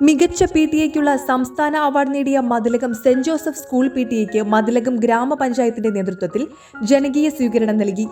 മികച്ച P T എക്കുള്ള സംസ്ഥാന award നേടിയ Mathilakam saint Joseph school P T എക്ക് മതിലകം ഗ്രാമപഞ്ചായത്തിന്റെ നേതൃത്വത്തിൽ ജനകീയ സ്വീകരണം നൽകി.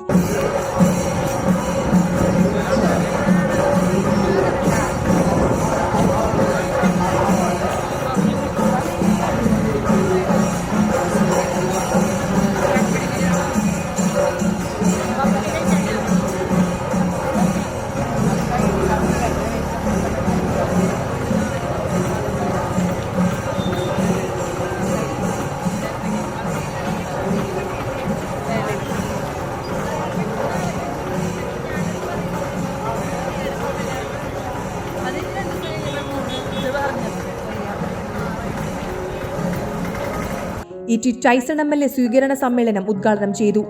E T Tyson M L A സ്വീകരണ സമ്മേളനം ഉദ്ഘാടനം ചെയ്തു.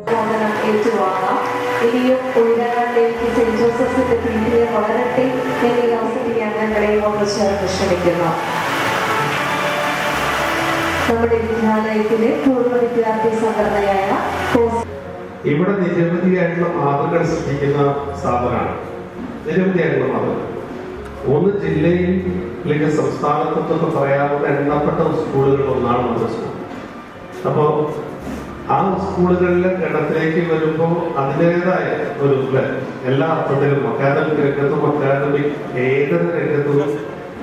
നമ്മുടെ വിദ്യാലയത്തിലെ പൂർവ വിദ്യാർത്ഥി സംഘടനയായ കോസ് ഇവിടെ നിരവധിയായിട്ടുള്ള മാതൃകൾ സൃഷ്ടിക്കുന്ന സ്ഥാപനമാണ്. നിരവധിയായിട്ടുള്ള മാതൃക ഒന്ന് ജില്ലയിൽ അല്ലെങ്കിൽ സംസ്ഥാനത്തൊക്കെ പറയാവുന്ന എണ്ണപ്പെട്ട സ്കൂളുകൾ ഒന്നാണ് നമ്മുടെ സ്കൂൾ അപ്പോൾ ആ സ്കൂളുകളിലെ ഗണത്തിലേക്ക് വരുമ്പോൾ അതിന്റെതായ ഒരു എല്ലാ അർത്ഥത്തിലും അക്കാദമിക് രംഗത്തും അക്കാദമിക് ഏതൊരു രംഗത്തും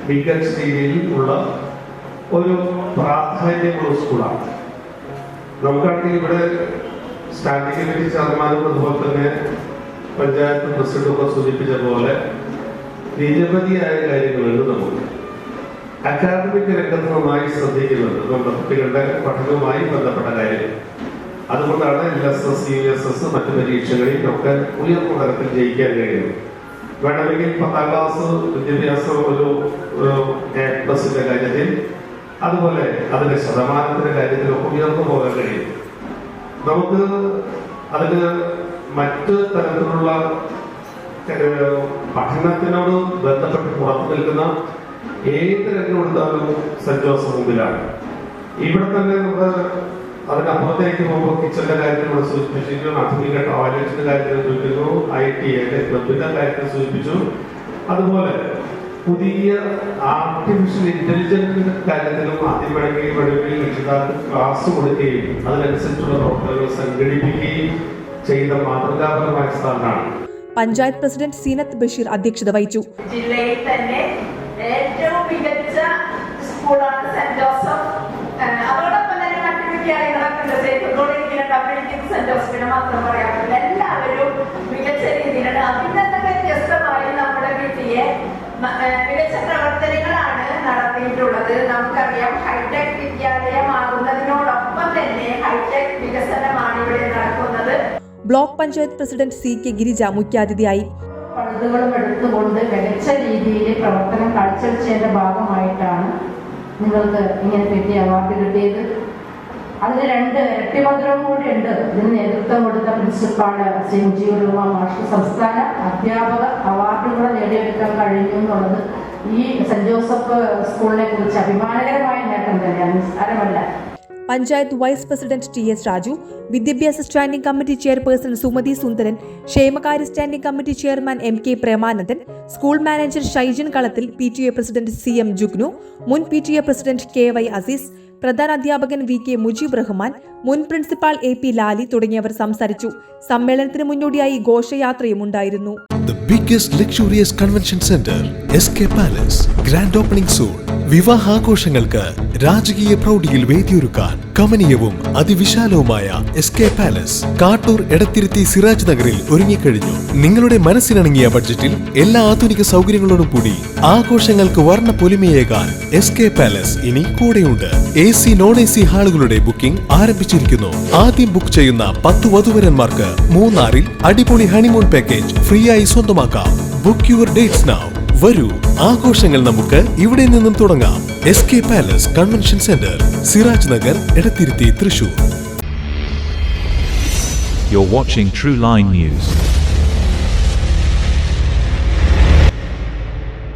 മികച്ച രീതിയിൽ ഉള്ള ഒരു പ്രാധാന്യമുള്ള സ്കൂളാണ്. നമുക്കാണെങ്കിൽ ഇവിടെ സ്റ്റാൻഡിംഗ് കമ്മിറ്റി ചെയർമാനും അതുപോലെ തന്നെ പഞ്ചായത്ത് പ്രസിഡന്റ് ഒക്കെ സൂചിപ്പിച്ച പോലെ നിരവധിയായ കാര്യങ്ങളുണ്ട് നമുക്ക്. അക്കാദമിക് രംഗത്തുമായി ശ്രദ്ധിക്കുന്നത് കുട്ടികളുടെ പഠനവുമായി ബന്ധപ്പെട്ട കാര്യം. അതുകൊണ്ടാണ് L S S U S S മറ്റു പരീക്ഷകളിൽ ഒക്കെ ഉയർന്ന തലത്തിൽ ജയിക്കാൻ കഴിയുന്നത്. വേണമെങ്കിൽ പത്താം ക്ലാസ് വിദ്യാഭ്യാസം ഒരു പ്ലസിന്റെ കാര്യത്തിൽ അതുപോലെ അതിന്റെ ശതമാനത്തിന്റെ കാര്യത്തിലൊക്കെ ഉയർന്നു പോകാൻ കഴിയും. നമുക്ക് അതിന് മറ്റ് തരത്തിലുള്ള പഠനത്തിനോട് ബന്ധപ്പെട്ട് പുറത്തു നിൽക്കുന്ന ഏത് രംഗം എടുത്താലും സെന്റ് ജോസഫ് മുമ്പിലാണ്. ഇവിടെ തന്നെ നമ്മുടെ അതിനപ്പുറത്തേക്ക് പോകുമ്പോൾ കിച്ചന്റെ കാര്യത്തിൽ ഇവിടെ സൂചിപ്പിച്ചിരുന്നു ആധുനിക ടോയ്ലറ്റിന്റെ കാര്യത്തിൽ സൂചിപ്പിച്ചു ഐ ടി ക്ലബിന്റെ കാര്യത്തിൽ സൂചിപ്പിച്ചു. അതുപോലെ പുതിയ ആർട്ടിഫിഷ്യൽ ഇന്റലിജൻസിന്റെ കാര്യത്തിലും ആദ്യം പഠിക്കുകയും രക്ഷിതാക്കൾ ക്ലാസ് കൊടുക്കുകയും അതിനനുസരിച്ചുള്ള പ്രവർത്തനങ്ങൾ സംഘടിപ്പിക്കുകയും ചെയ്ത മാതൃകാപരമായ സ്ഥാനമാണ് പഞ്ചായത്ത് പ്രസിഡന്റ് സീനത്ത് ബഷീർ അധ്യക്ഷത വഹിച്ചു. ജില്ലയിൽ തന്നെ ഏറ്റവും മികച്ച സ്കൂളാണ് സെന്റ് ജോസഫ് ഏഹ് അതോടൊപ്പം തന്നെ മറ്റു വിദ്യാലയങ്ങളൊക്കെ ഉണ്ട് ചെയ്തുകൊണ്ടിരിക്കുന്ന കമ്മ്യൂണിറ്റി സെന്റ് ജോസഫിനെ മാത്രം പറയാൻ എല്ലാവരും മികച്ച രീതിയിലാണ്. അതിൽ വ്യത്യസ്തമായി നമ്മുടെ വീട്ടിലെ മികച്ച പ്രവർത്തനങ്ങളാണ് നടത്തിയിട്ടുള്ളത്. നമുക്കറിയാം ഹൈടെക് വിദ്യാലയമാകുന്നതിനോടൊപ്പം തന്നെ ഹൈടെക് വികസനമാണ് ഇവിടെ നടക്കുന്നത്. Block panchayat president C K Girija മുഖ്യാതിഥിയായി. പഴുതുകളും എടുത്തുകൊണ്ട് മികച്ച രീതിയിൽ പ്രവർത്തനം കാഴ്ചവെച്ചതിന്റെ ഭാഗമായിട്ടാണ് നിങ്ങൾക്ക് ഇങ്ങനെ പറ്റിയ അവാർഡ് കിട്ടിയത്. അതിന് രണ്ട് ഇരട്ടിമന്ത്രവും കൂടി ഉണ്ട് ഇതിന് നേതൃത്വം കൊടുത്ത പ്രിൻസിപ്പാൾ സെഞ്ചിയുടെ മാഷ് സംസ്ഥാന അധ്യാപക അവാർഡുകൾ നേടിയെടുക്കാൻ കഴിഞ്ഞു എന്നുള്ളത് ഈ സെന്റ് ജോസഫ് സ്കൂളിനെ കുറിച്ച് അഭിമാനകരമായ നേട്ടം തന്നെയാണ് നിസ്സാരമല്ല. Panchayat vice president T S Raju വിദ്യാഭ്യാസ standing committee chairperson Sumathi Sundaran ക്ഷേമകാര്യ standing committee chairman M K Premanandan school manager Shaijan Kalathil P T A president C M Jugnu മുൻ P T A president K Y Azeez പ്രധാന അധ്യാപകൻ V K Mujeeb Rahman മുൻ principal A P Lali തുടങ്ങിയവർ സംസാരിച്ചു സമ്മേളനത്തിന് മുന്നോടിയായി ഘോഷയാത്രയും ഉണ്ടായിരുന്നു The biggest luxurious convention center, SK Palace, grand opening soon. വിവാഹാഘോഷങ്ങൾക്ക് രാജകീയ പ്രൗഢിയിൽ വേദിയൊരുക്കാൻ കമനീയവും അതിവിശാലവുമായ S K palace Kattoor Edathiruthi Siraj നഗറിൽ ഒരുങ്ങിക്കഴിഞ്ഞു. നിങ്ങളുടെ മനസ്സിനിണങ്ങിയ ബഡ്ജറ്റിൽ എല്ലാ ആധുനിക സൗകര്യങ്ങളോടും കൂടി ആഘോഷങ്ങൾക്ക് വർണ പൊലിമയേകാൻ എസ് കെ പാലസ് ഇനി കൂടെയുണ്ട്. A C non A C ഹാളുകളുടെ booking ആരംഭിച്ചിരിക്കുന്നു. ആദ്യം ബുക്ക് ചെയ്യുന്ന പത്ത് വധുവരന്മാർക്ക് മൂന്നാറിൽ അടിപൊളി ഹണിമൂൺ പാക്കേജ് ഫ്രീ ആയി സ്വന്തമാക്കാം. ബുക്ക് യുവർ ഡേറ്റ്സ് നൗ വരൂ. ആഘോഷങ്ങൾ നമുക്ക് ഇവിടെ നിന്നും തുടങ്ങാം. S K palace convention centre Siraj Nagar Edathiruthi Thrissur. You're watching True Line News.